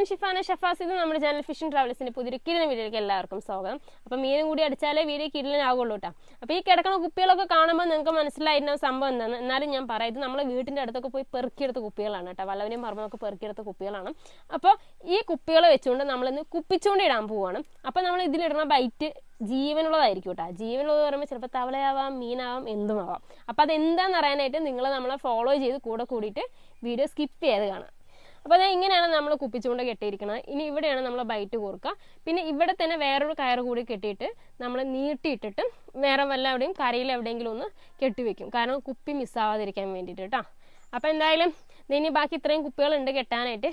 ഞാൻ ഷിഫാന ഷഫാസ് ഇത് നമ്മുടെ ചാനൽ ഫിഷിംഗ് ട്രാവൽസിന്റെ പുതിയൊരു കിടിലൻ വീഡിയോയിലേക്ക് എല്ലാവർക്കും സ്വാഗതം. അപ്പൊ മീനും കൂടി അടിച്ചാലേ വീഡിയോ കിരണനാകുള്ളൂ കേട്ടോ അപ്പൊ ഈ കിടക്കുന്ന കുപ്പികളൊക്കെ കാണുമ്പോൾ നിങ്ങൾക്ക് മനസ്സിലായിരുന്ന സംഭവം എന്താണ് എന്നാലും ഞാൻ പറയാം ഇത് നമ്മളെ വീട്ടിന്റെ അടുത്തൊക്കെ പോയി പെറുക്കിയെടുത്ത കുപ്പികളാണ് കേട്ടോ വല്ലവനെയും പറമ്പൊക്കെ പെറുക്കിയെടുത്ത കുപ്പികളാണ്. അപ്പോൾ ഈ കുപ്പികളെ വെച്ചുകൊണ്ട് നമ്മളിന്ന് കുപ്പിച്ചുകൊണ്ട് ഇടാൻ പോവുകയാണ് അപ്പോൾ നമ്മൾ ഇതിലിടുന്ന ബൈറ്റ് ജീവനുള്ളതായിരിക്കും കേട്ടോ ജീവനുള്ളത് പറയുമ്പോൾ ചിലപ്പോൾ തവളയാവാം മീനാവാം എന്തുമാവാം. അപ്പോൾ അതെന്താണെന്ന് അറിയാനായിട്ട് നിങ്ങൾ നമ്മളെ ഫോളോ ചെയ്ത് കൂടെ കൂടിയിട്ട് വീഡിയോ സ്കിപ്പ് ചെയ്ത് കാണാം. അപ്പോൾ അതെ ഇങ്ങനെയാണ് നമ്മൾ കുപ്പിച്ചുകൊണ്ട് കെട്ടിയിരിക്കുന്നത് ഇനി ഇവിടെയാണ് നമ്മൾ ബൈറ്റ് കോർക്കുക പിന്നെ ഇവിടെ തന്നെ വേറൊരു കയർ കൂടി കെട്ടിയിട്ട് നമ്മൾ നീട്ടിയിട്ടിട്ട് വേറെ വല്ല എവിടെയും കരയിൽ എവിടെയെങ്കിലും ഒന്ന് കെട്ടിവെക്കും കാരണം കുപ്പി മിസ്സാവാതിരിക്കാൻ വേണ്ടിയിട്ട് കേട്ടോ അപ്പോൾ എന്തായാലും ഇനി ബാക്കി ഇത്രയും കുപ്പികളുണ്ട് കെട്ടാനായിട്ട്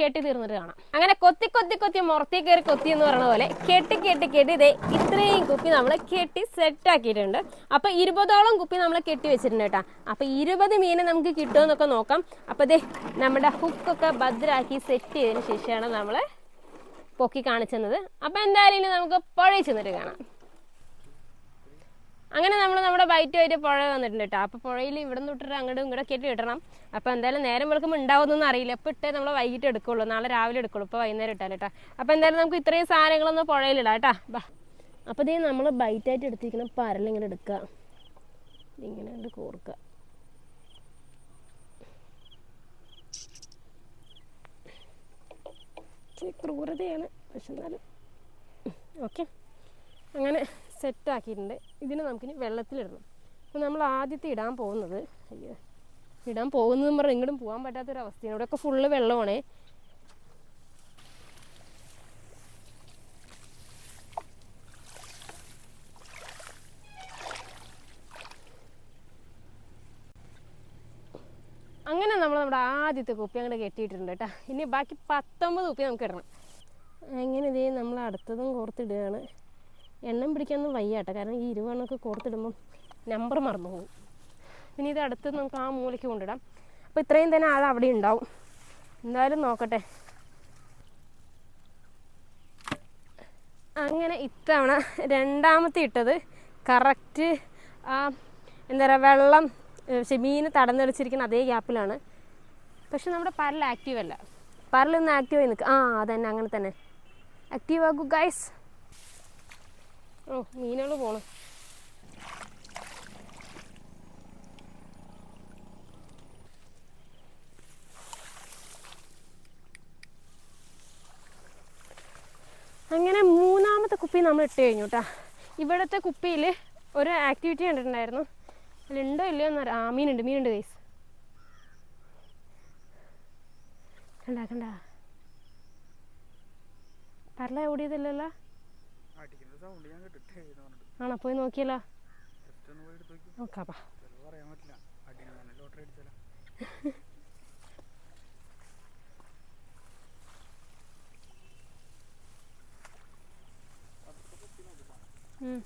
കെട്ടി തീർന്നിട്ട് കാണാം. അങ്ങനെ കൊത്തി കൊത്തി കൊത്തി മുറത്തി കയറി കൊത്തി എന്ന് പറയുന്ന പോലെ കെട്ടി കെട്ടി കെട്ടി ഇതേ ഇത്രയും കുപ്പി നമ്മൾ കെട്ടി സെറ്റ് ആക്കിയിട്ടുണ്ട്. അപ്പൊ ഇരുപതോളം കുപ്പി നമ്മൾ കെട്ടി വെച്ചിട്ടുണ്ട് കേട്ടോ. അപ്പൊ ഇരുപത് മീനെ നമുക്ക് കിട്ടുമെന്നൊക്കെ നോക്കാം. അപ്പൊ ഇതേ നമ്മുടെ ഹുക്കൊക്കെ ഭദ്രാക്കി സെറ്റ് ചെയ്തതിന് ശേഷമാണ് നമ്മൾ പൊക്കി കാണിച്ചത് അപ്പൊ എന്തായാലും ഇനി നമുക്ക് പുഴയിൽ ചെന്നിട്ട് കാണാം. അങ്ങനെ നമ്മൾ നമ്മുടെ ബൈറ്റുമായിട്ട് പുഴ വന്നിട്ടുണ്ട് കേട്ടോ അപ്പോൾ പുഴയിൽ ഇവിടെ നിന്ന് ഇട്ടിട്ട് അങ്ങോട്ടും ഇങ്ങോട്ടും കെട്ടി ഇടണം. അപ്പോൾ എന്തായാലും നേരം വെളുക്കുമ്പോൾ ഉണ്ടാവുമെന്നൊന്നും അറിയില്ല. ഇപ്പോൾ ഇട്ടേ നമ്മൾ വൈകിട്ട് എടുക്കുള്ളൂ. നാളെ രാവിലെ എടുക്കുള്ളൂ. ഇപ്പോൾ വൈകുന്നേരം ഇട്ടാൽ കേട്ടോ അപ്പോൾ എന്തായാലും നമുക്ക് ഇത്രയും സാധനങ്ങളൊന്ന് പുഴയിലിടാം കേട്ടോ അപ്പോൾ ഇതേ നമ്മൾ ബൈറ്റായിട്ട് എടുത്തിരിക്കുന്ന പരലിങ്ങനെ എടുക്കുക ഇങ്ങനെ ഉണ്ട് കോർക്കുക ക്രൂരതയാണ്. പക്ഷെ എന്നാലും. ഓക്കെ. അങ്ങനെ. സെറ്റ് ആക്കിയിട്ടുണ്ട് ഇതിന് നമുക്കിനി വെള്ളത്തിലിടണം. അപ്പോൾ നമ്മൾ ആദ്യത്തെ ഇടാൻ പോകുന്നത് അയ്യോ ഇടാൻ പോകുന്നതെന്ന് പറഞ്ഞാൽ ഇങ്ങോട്ടും പോകാൻ പറ്റാത്തൊരവസ്ഥയാണ്. ഇവിടെയൊക്കെ ഫുള്ള് വെള്ളമാണേ. അങ്ങനെ നമ്മൾ നമ്മുടെ ആദ്യത്തെ കുപ്പി അങ്ങോട്ട് കെട്ടിയിട്ടുണ്ട് കേട്ടോ. ഇനി ബാക്കി പത്തൊമ്പത് കുപ്പി നമുക്ക് ഇടണം. എങ്ങനെ ഇതേ നമ്മൾ അടുത്തതും കോർത്തിടുകയാണ്. എണ്ണം പിടിക്കാനൊന്നും വയ്യ കേട്ടോ. കാരണം ഈ ഇരുവണ്ണൊക്കെ കോർത്തിടുമ്പം നമ്പർ മറന്നു പോകും പിന്നെ ഇത് അടുത്ത് നമുക്ക് ആ മൂലയ്ക്ക് കൊണ്ടിടാം. അപ്പോൾ ഇത്രയും തന്നെ ആൾ അവിടെ ഉണ്ടാവും. എന്തായാലും നോക്കട്ടെ. അങ്ങനെ ഇത്തവണ രണ്ടാമത്തെ ഇട്ടത് കറക്റ്റ് ആ എന്താ പറയുക വെള്ളം മീൻ തടന്നെളിച്ചിരിക്കുന്ന അതേ ഗ്യാപ്പിലാണ്. പക്ഷെ നമ്മുടെ പരൽ ആക്റ്റീവ് അല്ല. പരൽ ഇന്ന് ആക്റ്റീവ് ആയി നിൽക്കുക ആ അതന്നെ അങ്ങനെ തന്നെ. ആക്റ്റീവ് ആകൂ ഗൈസ് ഓ മീനുകൾ പോണ. അങ്ങനെ മൂന്നാമത്തെ കുപ്പി നമ്മൾ ഇട്ട് കഴിഞ്ഞു കേട്ടോ ഇവിടുത്തെ കുപ്പിയിൽ ഒരു ആക്ടിവിറ്റി കണ്ടിട്ടുണ്ടായിരുന്നു. അതിലുണ്ടോ ഇല്ലയോ എന്ന് ആ മീനുണ്ട് മീനുണ്ട് ഗൈസ് കണ്ടാ കണ്ടാ. പറല ഓടിയതല്ലല്ലോ? ആണോ? പോയി നോക്കിയല്ലോ. നോക്കാപ്പാ ഉം.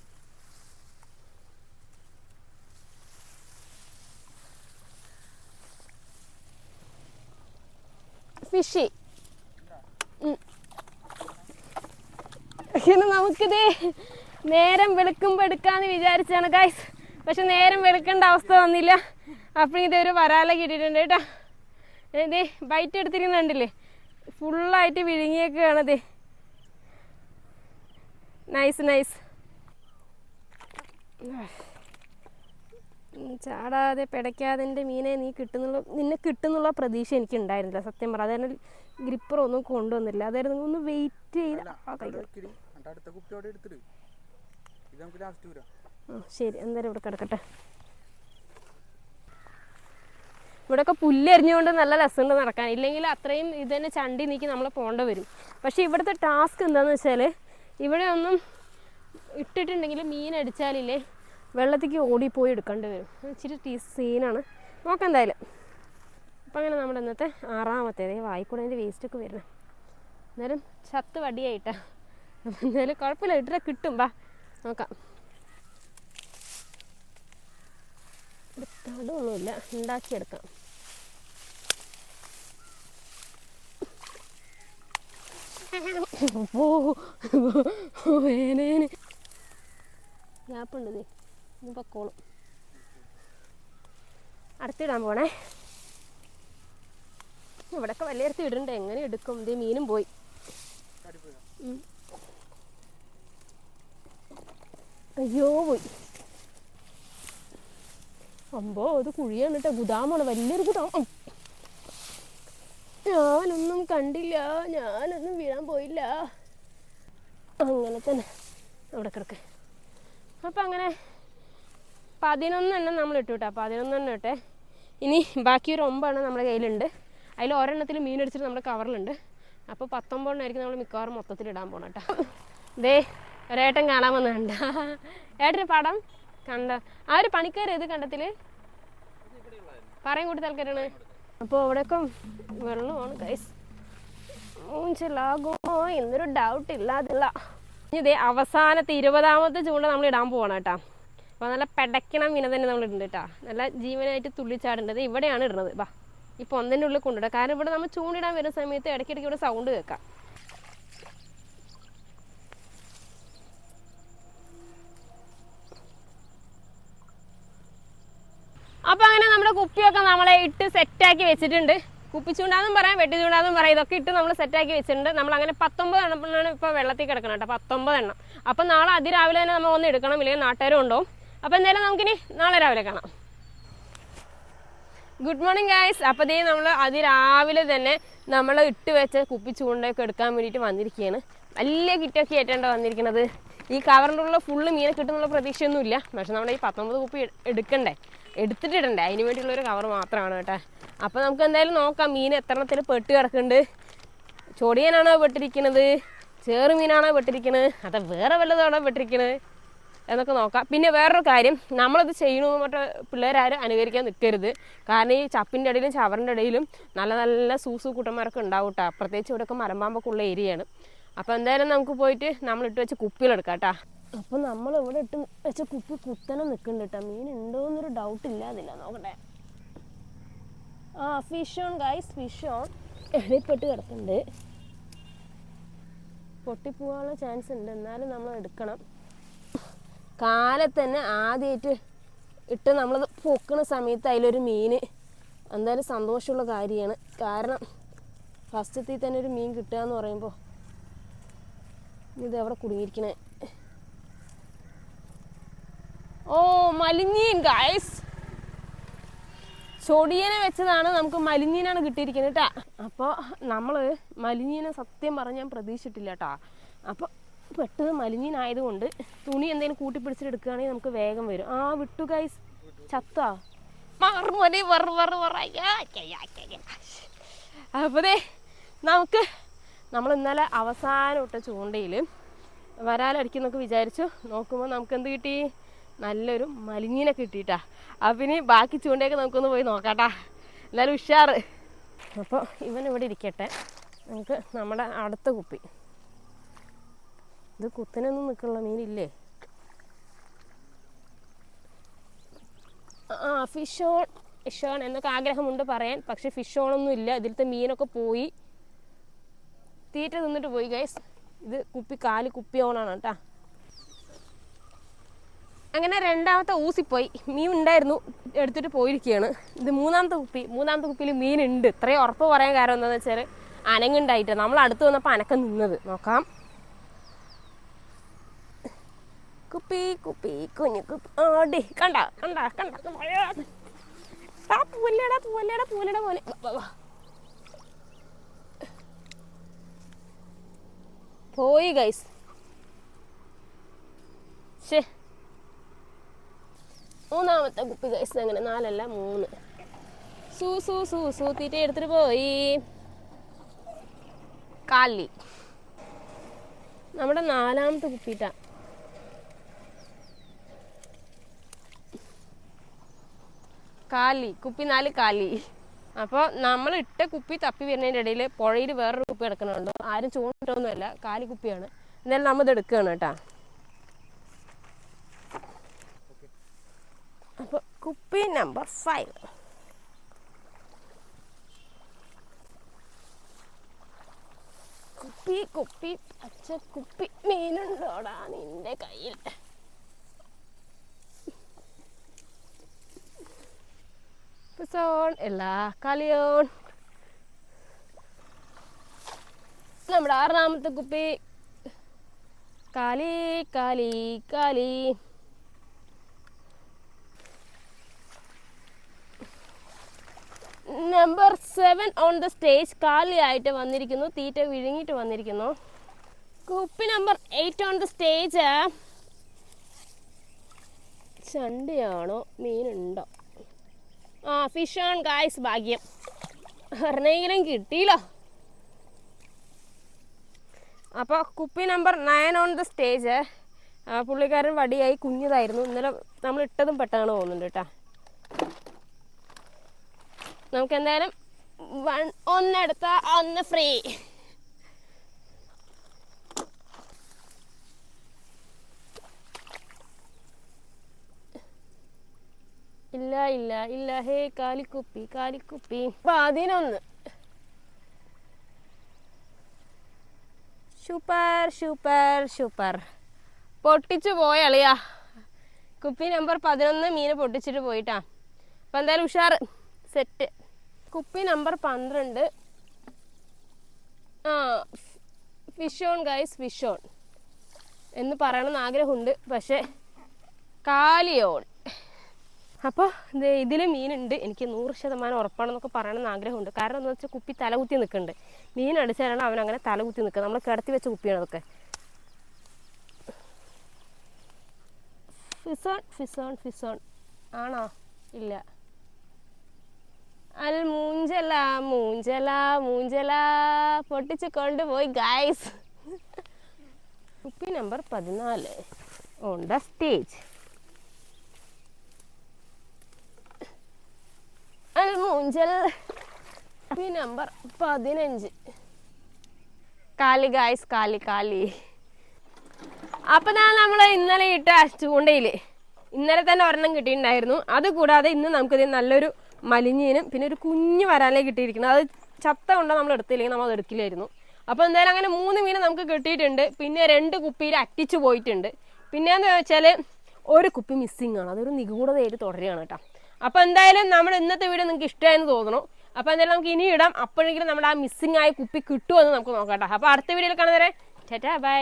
ഫിഷി ഇനി നമുക്കിത് നേരം വെളുക്കുമ്പോൾ എടുക്കാന്ന് വിചാരിച്ചാണ് ഗൈസ് പക്ഷെ നേരം വെളുക്കേണ്ട അവസ്ഥ വന്നില്ല. അപ്പം ഇതൊരു വരാല കിട്ടിയിട്ടുണ്ട് കേട്ടോ. ഇതേ ബൈറ്റ് എടുത്തിരിക്കുന്നുണ്ടല്ലേ? ഫുള്ളായിട്ട് വിഴുങ്ങിയൊക്കെയാണത് നൈസ് നൈസ് ചാടാതെ പിടയ്ക്കാതെ എന്റെ മീനെ നീ കിട്ടുന്നുള്ള നിന്നെ കിട്ടുന്നുള്ള പ്രതീക്ഷ എനിക്ക് ഉണ്ടായിരുന്നില്ല സത്യം പറഞ്ഞാൽ. ഗ്രിപ്പർ ഒന്നും കൊണ്ടുവന്നില്ല. അതായത് ഒന്ന് വെയിറ്റ് ചെയ്ത് അടുത്ത ഇത് നമുക്ക് ലാസ്റ്റ് ശരി എന്തായാലും ഇവിടെ കിടക്കട്ടെ. ഇവിടെയൊക്കെ പുല്ലെറിഞ്ഞുകൊണ്ട് നല്ല രസമുണ്ട് നടക്കാൻ. ഇല്ലെങ്കിൽ അത്രയും ഇത് തന്നെ ചണ്ടി നീക്കി നമ്മൾ പോകേണ്ട വരും. പക്ഷേ ഇവിടുത്തെ ടാസ്ക് എന്താണെന്ന് വെച്ചാൽ ഇവിടെ ഒന്നും ഇട്ടിട്ടുണ്ടെങ്കിൽ മീൻ അടിച്ചാലില്ലേ വെള്ളത്തേക്ക് ഓടിപ്പോയി എടുക്കേണ്ടി വരും. ഇച്ചിരി ടീ സീനാണ് നോക്കാം എന്തായാലും. അപ്പം അങ്ങനെ നമ്മുടെ ഇന്നത്തെ ആറാമത്തേത്. വായിക്കൂടെ അതിന്റെ വേസ്റ്റൊക്കെ വരുന്നത്. എന്നാലും ചത്ത് വടിയായിട്ടാ. അപ്പം എന്തായാലും കുഴപ്പമില്ല. ഇട്ടിട്ട് കിട്ടും. വാ നോക്കാം. തടമൊന്നുമില്ല ഉണ്ടാക്കിയെടുക്കാം. ഓ വേനേന് ഗ്യാപ്പുണ്ട് നീ ഇനി പൊക്കോളും. അടുത്തിടാൻ പോണേ. ഇവിടെയൊക്കെ വലിയ ഇടണ്ടേ? എങ്ങനെ എടുക്കും? ഇതേ മീനും പോയി ചാടിപ്പോയോ ഉം. അയ്യോ പോയി. അമ്പോ അത് കുഴിയാണ് കേട്ടോ. ഗുദാമാണ് വലിയൊരു ഗുദാം. ഉം. ഞാനൊന്നും കണ്ടില്ല. ഞാനൊന്നും വീഴാൻ പോയില്ല. അങ്ങനെ തന്നെ. അവിടെ കിടക്ക്. അപ്പം അങ്ങനെ പതിനൊന്നെണ്ണം നമ്മൾ ഇട്ടു കേട്ടോ. പതിനൊന്നെണ്ണം ഇട്ടെ. ഇനി ബാക്കി ഒരു ഒമ്പതെണ്ണം നമ്മുടെ കയ്യിലുണ്ട്. അതിൽ ഒരെണ്ണത്തിൽ മീൻ അടിച്ചിട്ട് നമ്മുടെ കവറിലുണ്ട്. അപ്പോൾ പത്തൊമ്പതെണ്ണമായിരിക്കും നമ്മൾ മിക്കവാറും മൊത്തത്തിൽ ഇടാൻ പോകണം കേട്ടോ. ദേ ഒരേട്ടൻ കാണാൻ വന്നുണ്ട് ഏട്ടന് പടം കണ്ട ആ ഒരു പണിക്കാർ ഏത് കണ്ടത്തിൽ? പറയും കൂട്ടി തൽക്കാരാണ് അപ്പോൾ അവിടെയൊക്കെ വെള്ളമാണ് കൈസ് ലാഗോ എന്നൊരു ഡൗട്ട് ഇല്ലാതില്ല. ഇതേ അവസാനത്തെ ഇരുപതാമത്തെ ചൂണ്ട നമ്മൾ ഇടാൻ പോവാണ് കേട്ടോ. അപ്പോൾ നല്ല പെടക്കണം മീന തന്നെ നമ്മൾ ഇടുന്നുണ്ട് കേട്ടോ. നല്ല ജീവനായിട്ട് തുള്ളിച്ചാടേണ്ടത് ഇവിടെയാണ് ഇടുന്നത്. വാ ഈ ഒന്നിന്റെ ഉള്ളിൽ കൊണ്ടിടാം കാരണം ഇവിടെ നമ്മൾ ചൂണ്ടിടാൻ വരുന്ന സമയത്ത് ഇടയ്ക്കിടയ്ക്ക് ഇവിടെ സൗണ്ട് കേൾക്കാം. അപ്പൊ അങ്ങനെ നമ്മുടെ കുപ്പിയൊക്കെ നമ്മളെ ഇട്ട് സെറ്റാക്കി വെച്ചിട്ടുണ്ട്. കുപ്പി ചൂണ്ടാന്നും പറയാം വെട്ടി ചൂണ്ടാന്നും പറയാം. ഇതൊക്കെ ഇട്ട് നമ്മൾ സെറ്റാക്കി വെച്ചിട്ടുണ്ട്. നമ്മൾ അങ്ങനെ പത്തൊമ്പത് എണ്ണമാണ് ഇപ്പോൾ വെള്ളത്തിൽ കിടക്കണം കേട്ടോ. പത്തൊമ്പത് എണ്ണം. അപ്പം നാളെ അതിരാവിലെ തന്നെ നമ്മൾ ഒന്ന് എടുക്കണം. ഇല്ലെങ്കിൽ നാട്ടുകാരും ഉണ്ടാവും. അപ്പോൾ എന്തായാലും നമുക്കിനി നാളെ രാവിലെ കാണാം. ഗുഡ് മോർണിംഗ് ഗായ്സ് അപ്പോൾ ദേ നമ്മൾ അതിരാവിലെ തന്നെ നമ്മൾ ഇട്ട് വെച്ച കുപ്പി ചൂണ്ടയൊക്കെ എടുക്കാൻ വേണ്ടിയിട്ട് വന്നിരിക്കുകയാണ്. വലിയ കിറ്റൊക്കെ ആയിട്ടാണ് വന്നിരിക്കുന്നത് ഈ കവറിന്റെ ഉള്ള ഫുള്ള് മീനെ കിട്ടുന്നുള്ള പ്രതീക്ഷയൊന്നുമില്ല. പക്ഷെ നമ്മുടെ ഈ പത്തൊമ്പത് കുപ്പി എടുക്കണ്ടേ? എടുത്തിട്ടിടണ്ടേ? അതിന് വേണ്ടിയുള്ള ഒരു കവർ മാത്രമാണ് കേട്ടോ. അപ്പോൾ നമുക്ക് എന്തായാലും നോക്കാം മീൻ എത്രണത്തിൽ പെട്ട് കിടക്കുന്നുണ്ട്. ചൊടിയനാണോ വെട്ടിരിക്കുന്നത് ചേറ് മീനാണോ വെട്ടിരിക്കുന്നത് അത് വേറെ വല്ലതാണോ വെട്ടിരിക്കുന്നത് എന്നൊക്കെ നോക്കാം. പിന്നെ വേറൊരു കാര്യം നമ്മളത് ചെയ്യണമെന്ന് പറഞ്ഞ പിള്ളേരാരും അനുകരിക്കാൻ നിൽക്കരുത് കാരണം ഈ ചപ്പിന്റെ ഇടയിലും ചവറിന്റെ ഇടയിലും നല്ല നല്ല സൂസു കൂട്ടന്മാരൊക്കെ ഉണ്ടാവും കേട്ടോ. പ്രത്യേകിച്ച് ഇവിടെയൊക്കെ മരമ്പാമ്പൊക്കെ ഉള്ള ഏരിയയാണ്. അപ്പോൾ എന്തായാലും നമുക്ക് പോയിട്ട് നമ്മളിട്ട് വെച്ച് കുപ്പിയിലെടുക്കാം കേട്ടോ. അപ്പോൾ നമ്മൾ ഇവിടെ ഇട്ട് വെച്ച കുപ്പി കുത്തനെ നിൽക്കുന്നുണ്ട് കേട്ടോ മീൻ ഉണ്ടോ എന്നൊരു ഡൗട്ട് ഇല്ല അതില്ല നോക്കട്ടെ. ആ fish on guys fish on എളിപ്പെട്ട് കിടക്കുന്നുണ്ട് പൊട്ടിപ്പോവാനുള്ള ചാൻസ് ഉണ്ട്. എന്നാലും നമ്മൾ എടുക്കണം. കാലത്തന്നെ ആദ്യമായിട്ട് ഇട്ട് നമ്മൾ പൊക്കുന്ന സമയത്ത് അതിലൊരു മീൻ എന്തായാലും സന്തോഷമുള്ള കാര്യമാണ്. കാരണം ഫസ്റ്റത്തിൽ തന്നെ ഒരു മീൻ കിട്ടുക എന്ന് പറയുമ്പോൾ ഇത് എവിടെ കുടുങ്ങിയിരിക്കണേ? ഓ മലിഞ്ഞീൻ ഗായ്സ് ചൊടിയനെ വെച്ചതാണ് നമുക്ക് മലിഞ്ഞീനാണ് കിട്ടിയിരിക്കുന്നത് കേട്ടാ അപ്പോൾ നമ്മൾ മലിഞ്ഞീനെ സത്യം പറഞ്ഞാൽ പ്രതീക്ഷിച്ചിട്ടില്ല കേട്ടാ അപ്പോൾ പെട്ടത് മലിഞ്ഞീനായതുകൊണ്ട് തുണി എന്തെങ്കിലും കൂട്ടിപ്പിടിച്ചിട്ട് എടുക്കുകയാണെങ്കിൽ നമുക്ക് വേഗം വരും. ആ വിട്ടു ഗൈസ് ചത്താ. ദേ നമുക്ക് നമ്മൾ ഇന്നലെ അവസാനം ഇട്ട ചൂണ്ടയിൽ വരാലടിക്കുന്നൊക്കെ വിചാരിച്ചു. നോക്കുമ്പോൾ നമുക്ക് എന്ത് കിട്ടി? നല്ലൊരു മലിഞ്ഞിനെ കിട്ടിയിട്ടാ. അപ്പം ഇനി ബാക്കി ചൂണ്ടയൊക്കെ നമുക്കൊന്ന് പോയി നോക്കാട്ടാ. എന്നാലും ഉഷാറ്. അപ്പോൾ ഇവൻ ഇവിടെ ഇരിക്കട്ടെ. നമുക്ക് നമ്മുടെ അടുത്ത കുപ്പി. ഇത് കുത്തനൊന്നും നിൽക്കുള്ള മീനില്ലേ? ആ ഫിഷ് ഓൺ ഫിഷ് ഓൺ എന്നൊക്കെ ആഗ്രഹമുണ്ട് പറയാൻ. പക്ഷെ ഫിഷ് ഓണൊന്നും ഇല്ല. ഇതിലത്തെ മീനൊക്കെ പോയി. തീറ്റ തിന്നിട്ട് പോയി ഗൈസ് ഇത് കുപ്പി കാൽ കുപ്പി ഓണാണ് കേട്ടാ അങ്ങനെ രണ്ടാമത്തെ ഊസിപ്പോയി. മീൻ ഉണ്ടായിരുന്നു. എടുത്തിട്ട് പോയിരിക്കുകയാണ്. ഇത് മൂന്നാമത്തെ കുപ്പി. മൂന്നാമത്തെ കുപ്പിയിൽ മീൻ ഉണ്ട് ഇത്രയും ഉറപ്പ് പറയാൻ കാരണം എന്താണെന്ന് വെച്ചാൽ അനങ്ങുണ്ടായിട്ട്. നമ്മൾ അടുത്ത് വന്നപ്പോൾ അനക്കം നിന്നത്. നോക്കാം. കുപ്പി കുപ്പി കുഞ്ഞു കുപ്പി. ഓടി കണ്ട കണ്ട കണ്ട. ആ പൂലട പൂലട പൂവല്ലടാ പോലെ. പോയി ഗൈസ് ശേ മൂന്നാമത്തെ കുപ്പി ഗൈസ് അങ്ങനെ നാലല്ല മൂന്ന്. സൂ സൂ സൂ സൂ തീറ്റ എടുത്തിട്ട് പോയി. കാലി. നമ്മുടെ നാലാമത്തെ കുപ്പിട്ടാ കാലി കുപ്പി നാല് കാലി. അപ്പോൾ നമ്മൾ ഇട്ട കുപ്പി തപ്പി വരുന്നതിന്റെ ഇടയിൽ പുഴയിൽ വേറൊരു കുപ്പി കിടക്കണുണ്ട്. ആരും ചൂണ്ടിട്ടൊന്നുമല്ല കാലി കുപ്പിയാണ്. എന്നാലും നമ്മൾ ഇത് എടുക്കുകയാണ് കേട്ടോ അപ്പോൾ കുപ്പി നമ്പർ ഫൈവ്. കുപ്പി കുപ്പി പച്ച കുപ്പി മീനുണ്ടോടാ നിന്റെ കയ്യിൽ? എല്ലാ കളിയോൺ. നമ്മുടെ ആറാമത്തെ കുപ്പി. കാലി കാലി കാലി number seven on the stage കാലിയായിട്ട് വന്നിരിക്കുന്നു തീറ്റ വിഴുങ്ങിയിട്ട് വന്നിരിക്കുന്നു. കുപ്പി number eight on the stage ചണ്ടിയാണോ? മീനുണ്ടോ? ആ ഫിഷ് ഓൺ ഗായ്സ് ഭാഗ്യം. പറഞ്ഞെങ്കിലും കിട്ടിയില്ലോ. അപ്പോൾ കുപ്പി number nine on the stage പുള്ളിക്കാരൻ വടിയായി കുഞ്ഞതായിരുന്നു. ഇന്നലെ നമ്മൾ ഇട്ടതും പെട്ടാണ് തോന്നുന്നുണ്ട് കേട്ടോ. നമുക്ക് എന്തായാലും വൺ ഒന്നെടുത്ത ഒന്ന് ഫ്രീ ഇല്ല ഇല്ല ഇല്ല. ഹേ കാലിക്കുപ്പി കാലിക്കുപ്പി. പതിനൊന്ന് സൂപ്പർ സൂപ്പർ സൂപ്പർ. പൊട്ടിച്ചു പോയ അളിയാ. കുപ്പി നമ്പർ പതിനൊന്ന് മീന് പൊട്ടിച്ചിട്ട് പോയിട്ടാ. അപ്പം എന്തായാലും ഉഷാറ്. സെറ്റ്. കുപ്പി നമ്പർ പന്ത്രണ്ട്. ആ fish on guys fish on എന്ന് പറയണമെന്ന് ആഗ്രഹമുണ്ട് പക്ഷേ കാലിയോൺ അപ്പോൾ ഇതിൽ മീനുണ്ട്. എനിക്ക് നൂറ് ശതമാനം ഉറപ്പാണെന്നൊക്കെ പറയണമെന്ന് ആഗ്രഹമുണ്ട്. കാരണം എന്താ വെച്ചാൽ കുപ്പി തലകുത്തി നിൽക്കുന്നുണ്ട് മീൻ അടിച്ചാലാണ് അവൻ അങ്ങനെ തലകുത്തി നിൽക്കുക നമ്മൾ കിടത്തി വെച്ച കുപ്പിയാണ് അതൊക്കെ. ഫിസോൺ ഫിസോൺ ഫിസോൺ ആണോ? ഇല്ല. അൽ മൂഞ്ചല മൂഞ്ചല മൂഞ്ചല. പൊട്ടിച്ച് കൊണ്ടുപോയി ഗായ്സ് കുപ്പി നമ്പർ പതിനാല് ഓൺ ദ സ്റ്റേജ് അൽ മൂഞ്ചൽ. കുപ്പി നമ്പർ പതിനഞ്ച്. കാലി ഗായ്സ് കാലി കാലി. അപ്പൊ ഞാൻ നമ്മൾ ഇന്നലെ ഇട്ട ചൂണ്ടയിൽ ഇന്നലെ തന്നെ ഒരെണ്ണം കിട്ടിയിട്ടുണ്ടായിരുന്നു. അത് കൂടാതെ ഇന്ന് നമുക്കിത് നല്ലൊരു മലിഞ്ഞീനും പിന്നെ ഒരു കുഞ്ഞു വരാലേ കിട്ടിയിരിക്കുന്നത്. അത് ചത്ത കൊണ്ട് നമ്മൾ എടുത്തില്ലെങ്കിൽ നമ്മൾ അത് എടുക്കില്ലായിരുന്നു. അപ്പോൾ എന്തായാലും അങ്ങനെ മൂന്ന് മീൻ നമുക്ക് കിട്ടിയിട്ടുണ്ട്. പിന്നെ രണ്ട് കുപ്പിയിൽ അറ്റിച്ച് പോയിട്ടുണ്ട്. പിന്നെ എന്താ വെച്ചാൽ ഒരു കുപ്പി മിസ്സിങ് ആണ്. അതൊരു നിഗൂഢതയായിട്ട് തുടരുകയാണ് കേട്ടോ. അപ്പോൾ എന്തായാലും നമ്മൾ ഇന്നത്തെ വീഡിയോ നിങ്ങൾക്ക് ഇഷ്ടമായെന്ന് തോന്നുന്നു. അപ്പോൾ എന്തായാലും നമുക്ക് ഇനി ഇടാം. അപ്പോഴെങ്കിലും നമ്മുടെ ആ മിസ്സിംഗ് ആയ കുപ്പി കിട്ടുമോ എന്ന് നമുക്ക് നോക്കാം കേട്ടോ. അപ്പോൾ അടുത്ത വീഡിയോയിൽ കാണുന്നവരെ ചേട്ടാ ബൈ.